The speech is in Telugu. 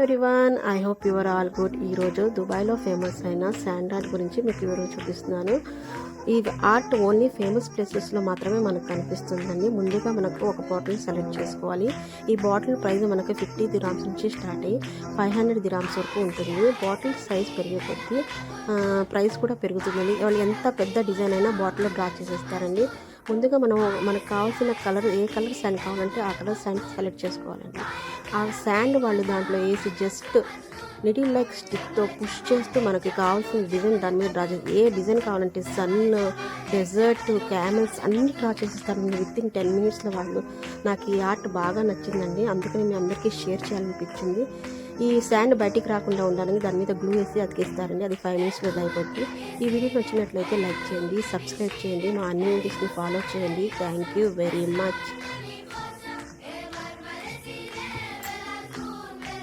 Everyone I hope your all good ఈరోజు దుబాయ్లో ఫేమస్ అయిన శాండ్ ఆర్ట్ గురించి మీకు వివరం చూపిస్తున్నాను. ఈ ఆర్ట్ ఓన్లీ ఫేమస్ ప్లేసెస్లో మాత్రమే మనకు కనిపిస్తుందండి. ముందుగా మనకు ఒక బాటిల్ సెలెక్ట్ చేసుకోవాలి. ఈ బాటిల్ ప్రైస్ మనకు ఫిఫ్టీ దిరామ్స్ నుంచి స్టార్ట్ అయ్యి ఫైవ్ హండ్రెడ్ దిరామ్స్ వరకు ఉంటుంది. బాటిల్ సైజ్ పెరిగే కొద్దీ ప్రైస్ కూడా పెరుగుతుందండి. వాళ్ళు ఎంత పెద్ద డిజైన్ అయినా బాటిల్లో డ్రా చేసేస్తారండి. ముందుగా మనం మనకు కావాల్సిన కలర్ ఏ కలర్ శాండ్ కావాలంటే ఆ కలర్ శాండ్ సెలెక్ట్ చేసుకోవాలండి. ఆ శాండ్ వాళ్ళు దాంట్లో వేసి జస్ట్ లిటిల్ లైక్ స్టిక్తో పుష్ చేస్తూ మనకి కావాల్సిన డిజైన్ దాని మీద డ్రా చేసి ఏ డిజైన్ కావాలంటే సన్ డెజర్ట్ క్యామెల్స్ అన్నీ డ్రా చేసిస్తారండి విత్ ఇన్ టెన్ మినిట్స్లో వాళ్ళు నాకు ఈ ఆర్ట్ బాగా నచ్చిందండి. అందుకని మీ అందరికీ షేర్ చేయాలనిపించింది. ఈ శాండ్ బయటికి రాకుండా ఉండాలని దాని మీద గ్లూ వేసి అతికిస్తారండి. అది ఫైవ్ మినిట్స్లో అయిపోతుంది ఈ వీడియో నచ్చినట్లయితే లైక్ చేయండి సబ్స్క్రైబ్ చేయండి మా అన్ని వీడియోస్ని ఫాలో చేయండి. Thank you very much